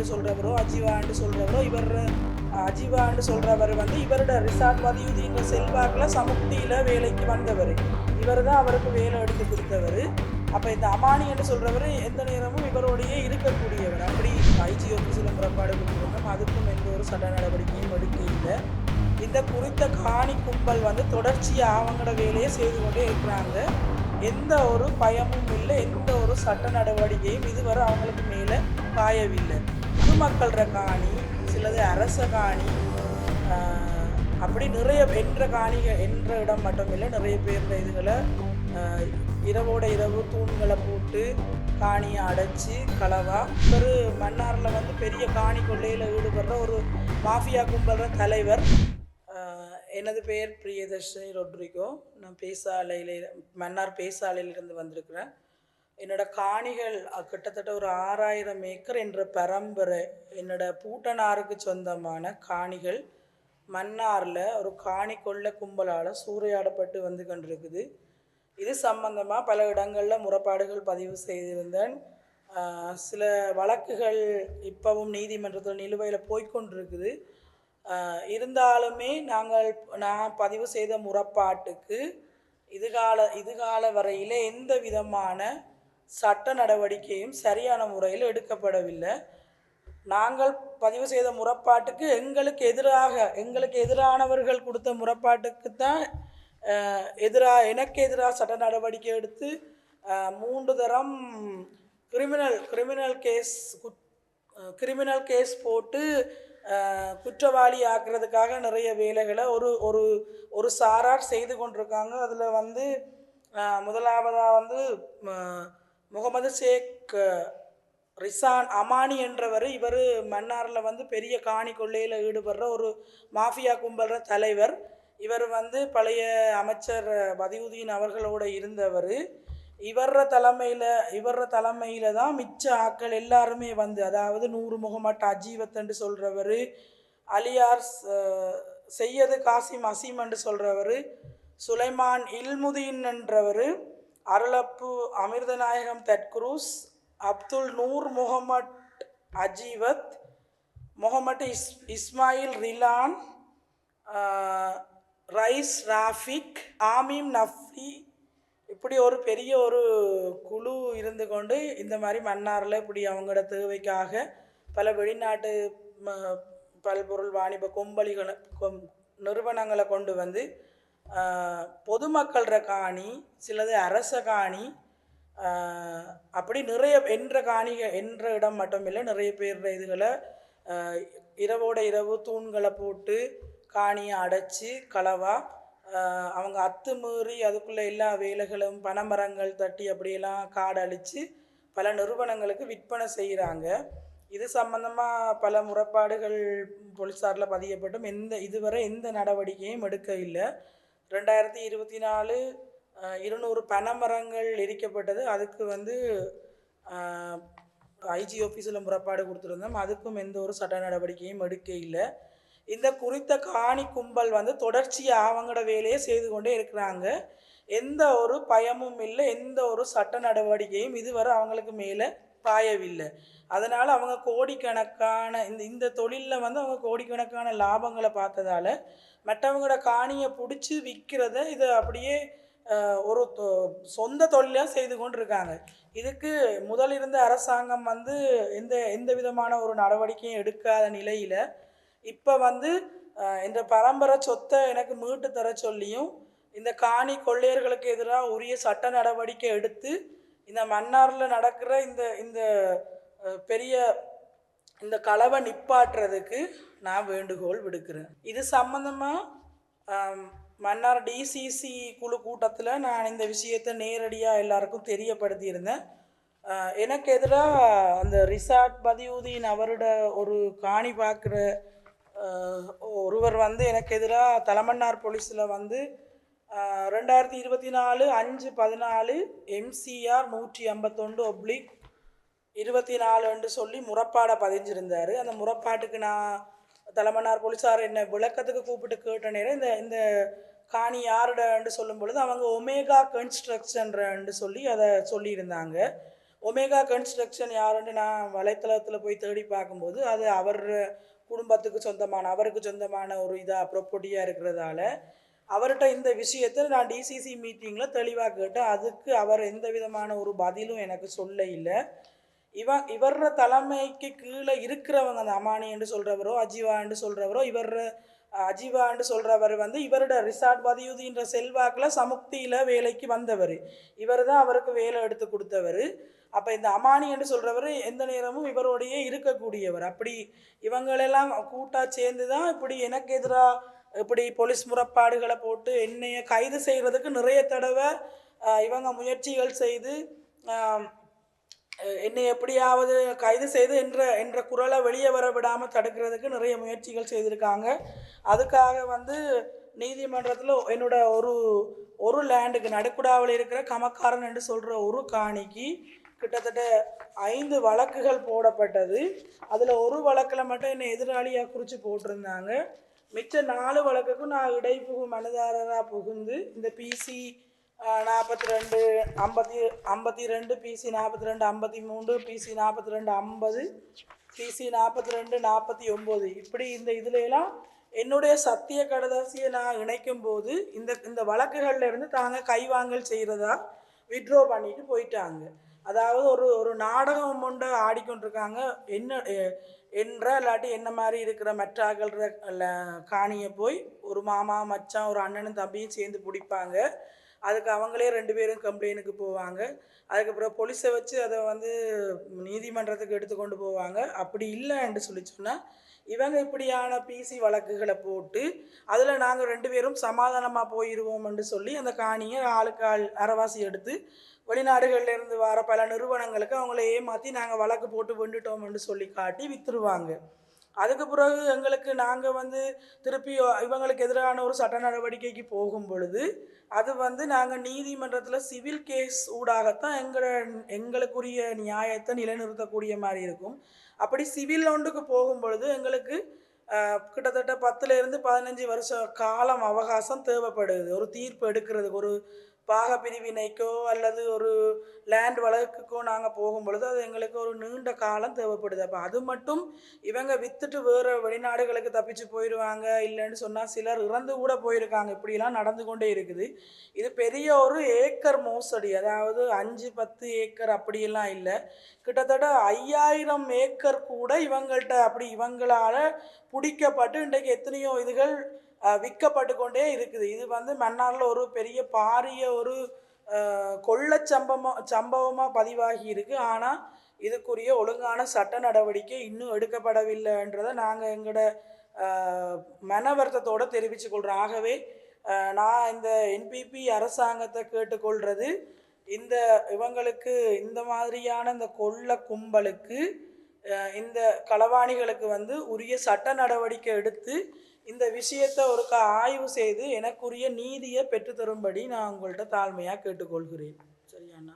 என்று சொல்கிறவரோ அஜிவான்னு சொல்கிறவரோ இவர் அஜிவான்னு சொல்கிறவர் வந்து இவரோட ரிசார்ட் பதியுதின்ற செல்வாக்கில் சமுக்தியில் வேலைக்கு வந்தவர். இவர் தான் அவருக்கு வேலை எடுத்து கொடுத்தவர். அப்போ இந்த அமானி என்று சொல்கிறவர் எந்த நேரமும் இவரோடையே இருக்கக்கூடியவர். அப்படி ஐஜி ஆஃபீஸில் முறைப்பாடு கொடுத்துருக்கோம் அதுக்கும் எந்த ஒரு சட்ட நடவடிக்கையும் எடுக்க இல்லை இந்த குறித்த காணி கும்பல் வந்து தொடர்ச்சியாக அவங்களோட வேலையை செய்து கொண்டே இருக்கிறாங்க. எந்த ஒரு பயமும் இல்லை. எந்த ஒரு சட்ட நடவடிக்கையும் இதுவரை அவங்களுக்கு மேலே பாயவில்லை. பொதுமக்கள்ற காணி சிலது அரச காணி அப்படி நிறைய என்ற காணிகள் என்ற இடம் மட்டும் இல்லை நிறைய பேர் இதுகளை இரவோட இரவு தூண்களை போட்டு காணியை அடைச்சி களவா ஒரு மன்னாரில் வந்து பெரிய காணி கொள்ளையில் ஈடுபடுற ஒரு மாஃபியா கும்பல்ற தலைவர். எனது பெயர் பிரியதர்ஷினி ரொட்ரிகோ. நான் பேசாலையில் மன்னார் பேசாலையிலிருந்து வந்திருக்கிறேன். என்னோட காணிகள் கிட்டத்தட்ட ஒரு ஆறாயிரம் ஏக்கர் என்ற பரம்பரை என்னோடய பூட்டனாருக்கு சொந்தமான காணிகள். மன்னாரில் ஒரு காணி கொள்ள கும்பலால் சூறையாடப்பட்டு வந்து கொண்டிருக்குது. இது சம்பந்தமாக பல இடங்களில் முறைப்பாடுகள் பதிவு செய்திருந்தேன். சில வழக்குகள் இப்போவும் நீதிமன்றத்தில் நிலுவையில் போய்கொண்டிருக்குது. இருந்தாலுமே நாங்கள் நான் பதிவு செய்த முறைப்பாட்டுக்கு இதுகால இதுகால வரையில் எந்த விதமான சட்ட நடவடிக்கையும் சரியான முறையில் எடுக்கப்படவில்லை. நாங்கள் பதிவு செய்த முறைப்பாட்டுக்கு எங்களுக்கு எதிராக எங்களுக்கு எதிரானவர்கள் கொடுத்த முறப்பாட்டுக்கு தான் எதிராக எனக்கு எதிராக சட்ட நடவடிக்கை எடுத்து மூன்று தரம் criminal criminal case criminal case போட்டு குற்றவாளி ஆக்குறதுக்காக நிறைய வேலைகளை ஒரு ஒரு ஒரு சாரார் செய்து கொண்டிருக்காங்க. அதில் வந்து முதலாவதாக வந்து முகமது ஷேக் ரிசான் அமானி என்றவர் இவர் மன்னாரில் வந்து பெரிய காணி கொள்ளையில் ஈடுபடுற ஒரு மாஃபியா கும்பல்ற தலைவர். இவர் வந்து பழைய அமைச்சர் பதியுதீன் அவர்களோட இருந்தவர். இவர தலைமையில் இவர தலைமையில் தான் மிச்ச ஆக்கள் எல்லாருமே வந்து அதாவது நூறு முகமட் அஜீவத்தன்று சொல்கிறவர் அலியார் செய்யது காசிம் அசீம் என்று சொல்கிறவர் சுலைமான் இல்முதீன் என்றவர் அருளப்பு அமிர்தநாயகம் தட்குரூஸ் அப்துல் நூர் முகமட் அஜீவத் முகமட் இஸ் இஸ்மாயில் ரிலான் ரைஸ் ராஃபிக் ஆமீம் நஃப்ரி இப்படி ஒரு பெரிய ஒரு குழு இருந்து கொண்டு இந்த மாதிரி மன்னாரில் இப்படி அவங்களோட தேவைக்காக பல வெளிநாட்டு ம- பல்பொருள் வாணிப கொம்பளிகளை கொம் நிறுவனங்களை கொண்டு வந்து ஆஹ், பொதுமக்கள்ற காணி சிலது அரச காணி அப்படி நிறைய என்ற காணிகள் என்ற இடம் மட்டும் இல்லை நிறைய பேர் இதுகளை இரவோட இரவு தூண்களை போட்டு காணியை அடைச்சி களவா அவங்க அவங்க அத்துமீறி அதுக்குள்ளே எல்லா வேலைகளும் பனைமரங்கள் தட்டி அப்படியெல்லாம் காடு அழித்து பல நிறுவனங்களுக்கு விற்பனை செய்கிறாங்க. இது சம்பந்தமாக பல முறைப்பாடுகள் போலீஸாரில் பதியப்பட்டும். எந்த இதுவரை எந்த நடவடிக்கையும் எடுக்க இல்லை ரெண்டாயிரத்தி இருபத்தி நாலு இருநூறு பனைமரங்கள் எரிக்கப்பட்டது. அதுக்கு வந்து ஐஜி ஆஃபீஸில் முறைப்பாடு கொடுத்துருந்தோம். அதுக்கும் எந்த ஒரு சட்ட நடவடிக்கையும் எடுக்க இல்லை. இந்த குறித்த காணி கும்பல் வந்து தொடர்ச்சியாக அவங்களோட வேலையை செய்து கொண்டே இருக்கிறாங்க. எந்த ஒரு பயமும் இல்லை எந்த ஒரு சட்ட நடவடிக்கையும் இதுவரை அவங்களுக்கு மேலே பாயவில்லை. அதனால் அவங்க கோடிக்கணக்கான இந்த இந்த தொழிலில் வந்து அவங்க கோடிக்கணக்கான லாபங்களை பார்த்ததால மற்றவங்களோட காணியை பிடிச்சி விற்கிறத இதை அப்படியே ஒரு தொ- சொந்த தொழிலாக செய்து கொண்டு இருக்காங்க இதுக்கு முதல் இருந்த அரசாங்கம் வந்து எந்த எந்த விதமான ஒரு நடவடிக்கையும் எடுக்காத நிலையில் இப்போ வந்து இந்த பரம்பரை சொத்தை எனக்கு மீட்டு தர சொல்லியும் இந்த காணி கொள்ளையர்களுக்கு எதிராக உரிய சட்ட நடவடிக்கை எடுத்து இந்த மன்னாரில் நடக்கிற இந்த இந்த பெரிய இந்த களவை நிப்பாட்டுறதுக்கு நான் வேண்டுகோள் விடுக்கிறேன். இது சம்மந்தமாக மன்னார் டிசிசி குழு கூட்டத்தில் நான் இந்த விஷயத்தை நேரடியாக எல்லாருக்கும் தெரியப்படுத்தியிருந்தேன். எனக்கு எதிராக அந்த ரிசார்ட் பதியுதீன் அவரோட ஒரு காணி பார்க்குற ஒருவர் வந்து எனக்கு எதிராக தலைமன்னார் போலீஸில் வந்து ரெண்டாயிரத்தி இருபத்தி நாலு அஞ்சு பதினாலு எம்சிஆர் நூற்றி ஐம்பத்தொண்டு ஒப்ளிக் இருபத்தி நாலுன்னு சொல்லி முறப்பாடை பதிஞ்சிருந்தார். அந்த முறப்பாட்டுக்கு நான் தலைமன்னார் போலீஸார் என்னை விளக்கத்துக்கு கூப்பிட்டு கேட்ட நேரம் இந்த இந்த காணி யாருடன்னு சொல்லும் பொழுது அவங்க ஒமேகா கன்ஸ்ட்ரக்ஷன்றன்னு சொல்லி அதை சொல்லியிருந்தாங்க. ஒமேகா கன்ஸ்ட்ரக்ஷன் யாருன்னு நான் வலைத்தளத்தில் போய் தேடி பார்க்கும்போது அது அவர் குடும்பத்துக்கு சொந்தமான அவருக்கு சொந்தமான ஒரு இதாக ப்ரொப்பர்ட்டியாக இருக்கிறதால அவர்கிட்ட இந்த விஷயத்தை நான் டிசிசி மீட்டிங்கில் தெளிவாக கேட்டேன். அதுக்கு அவர் எந்த விதமான ஒரு பதிலும் எனக்கு சொல்ல இல்லை இவன் இவர தலைமைக்கு கீழே இருக்கிறவங்க அந்த அமானி என்று சொல்கிறவரோ அஜிவா என்று சொல்கிறவரோ இவர் அஜிவா என்று சொல்கிறவர் வந்து இவரோட ரிசார்ட் பதியுதின்ற செல்வாக்கில் சமுக்தியில் வேலைக்கு வந்தவர். இவர் தான் அவருக்கு வேலை எடுத்து கொடுத்தவர். அப்போ இந்த அமானி என்று சொல்கிறவர் எந்த நேரமும் இவரோடையே இருக்கக்கூடியவர். அப்படி இவங்களெல்லாம் கூட்டாக சேர்ந்து தான் இப்படி எனக்கு எதிராக இப்படி போலீஸ் முறைப்பாடுகளை போட்டு என்னைய கைது செய்கிறதுக்கு நிறைய தடவை இவங்க முயற்சிகள் செய்து என்னை எப்படியாவது கைது செய்து என்ற என்ற குரலை வெளியே வர விடாமல் தடுக்கிறதுக்கு நிறைய முயற்சிகள் செய்திருக்காங்க. அதுக்காக வந்து நீதிமன்றத்தில் என்னோட ஒரு ஒரு லேண்டுக்கு நடுக்குடாவில் இருக்கிற கமக்காரன் என்று சொல்கிற ஒரு காணிக்கு கிட்டத்தட்ட ஐந்து வழக்குகள் போடப்பட்டது. அதில் ஒரு வழக்கில் மட்டும் என்னை எதிராளியாக குறித்து போட்டிருந்தாங்க. மிச்ச நாலு வழக்குக்கும் நான் இடைப்புகு மனுதாரராக புகுந்து இந்த பிசி நாற்பத்தி ரெண்டு ஐம்பத்தி ஐம்பத்தி ரெண்டு பிசி நாற்பத்தி ரெண்டு ஐம்பத்தி மூன்று பிசி நாற்பத்தி ரெண்டு ஐம்பது பிசி நாற்பத்தி ரெண்டு நாற்பத்தி ஒம்பது இப்படி இந்த இதுல என்னுடைய சத்திய கடதாசியை நான் இணைக்கும் போது இந்த இந்த வழக்குகள்ல இருந்து தாங்க கைவாங்கல் செய்கிறதா விட்ரோ பண்ணிட்டு போயிட்டாங்க. அதாவது ஒரு ஒரு நாடகம் கொண்டு ஆடிக்கொண்டிருக்காங்க. என்ன என்ற இல்லாட்டி என்ன மாதிரி இருக்கிற மெட்டாகல்ற காணியை போய் ஒரு மாமா மச்சான் ஒரு அண்ணனும் தம்பியும் சேர்ந்து பிடிப்பாங்க. அதுக்கு அவங்களே ரெண்டு பேரும் கம்ப்ளைண்ட்டுக்கு போவாங்க. அதுக்கப்புறம் போலீஸை வச்சு அதை வந்து நீதிமன்றத்துக்கு எடுத்து கொண்டு போவாங்க. அப்படி இல்லைன்னு சொல்லி சொன்னால் இவங்க இப்படியான பிசி வழக்குகளை போட்டு அதில் நாங்கள் ரெண்டு பேரும் சமாதானமாக போயிடுவோம்னு சொல்லி அந்த காணியை ஆளுக்கு ஆள் அறவாசி எடுத்து வெளிநாடுகள்லேருந்து வர பல நிறுவனங்களுக்கு அவங்கள ஏமாற்றி நாங்கள் வழக்கு போட்டு வெண்டுட்டோம்னு சொல்லி காட்டி விற்றுருவாங்க அதுக்கு பிறகு எங்களுக்கு நாங்கள் வந்து திருப்பி இவங்களுக்கு எதிரான ஒரு சட்ட நடவடிக்கைக்கு போகும் பொழுது அது வந்து நாங்கள் நீதிமன்றத்தில் சிவில் கேஸ் ஊடாகத்தான் எங்களை எங்களுக்குரிய நியாயத்தை நிலைநிறுத்தக்கூடிய மாதிரி இருக்கும். அப்படி சிவில் ஒன்றுக்கு போகும் பொழுது எங்களுக்கு கிட்டத்தட்ட பத்துலேருந்து பதினஞ்சு வருஷ காலம் அவகாசம் தேவைப்படுது. ஒரு தீர்ப்பு எடுக்கிறதுக்கு ஒரு பாக பிரிவினைக்கோ அல்லது ஒரு லேண்ட் வழக்குக்கோ நாங்கள் போகும் பொழுது அது எங்களுக்கு ஒரு நீண்ட காலம் தேவைப்படுது. அப்போ அது மட்டும் இவங்க வித்துட்டு வேறு வெளிநாடுகளுக்கு தப்பிச்சு போயிடுவாங்க இல்லைன்னு சொன்னால் சிலர் இறந்து கூட போயிருக்காங்க. இப்படிலாம் நடந்து கொண்டே இருக்குது. இது பெரிய ஒரு ஏக்கர் மோசடி. அதாவது அஞ்சு பத்து ஏக்கர் அப்படியெல்லாம் இல்லை. கிட்டத்தட்ட ஐயாயிரம் ஏக்கர் கூட இவங்கள்ட்ட அப்படி இவங்களால் பிடிக்கப்பட்டு இன்றைக்கு எத்தனையோ இதுகள் விற்கப்பட்டு கொண்டே இருக்குது. இது வந்து மன்னாரில் ஒரு பெரிய பாரிய ஒரு அஹ், கொள்ளச் சம்பவம் சம்பவமாக பதிவாகி இருக்குது ஆனால் இதுக்குரிய ஒழுங்கான சட்ட நடவடிக்கை இன்னும் எடுக்கப்படவில்லைன்றதை நாங்கள் எங்களோட அஹ், மன வருத்தத்தோட கொள்கிறோம் ஆகவே நான் இந்த என்பிபி அரசாங்கத்தை கேட்டுக்கொள்கிறது இந்த இவங்களுக்கு இந்த மாதிரியான இந்த கொள்ள கும்பலுக்கு இந்த களவாணிகளுக்கு வந்து உரிய சட்ட நடவடிக்கை எடுத்து இந்த விஷயத்தை ஒருக்கா ஆய்வு செய்து எனக்குரிய நீதியை பெற்றுத்தரும்படி நான் உங்கள்கிட்ட தாழ்மையாக கேட்டுக்கொள்கிறேன். சரியாண்ணா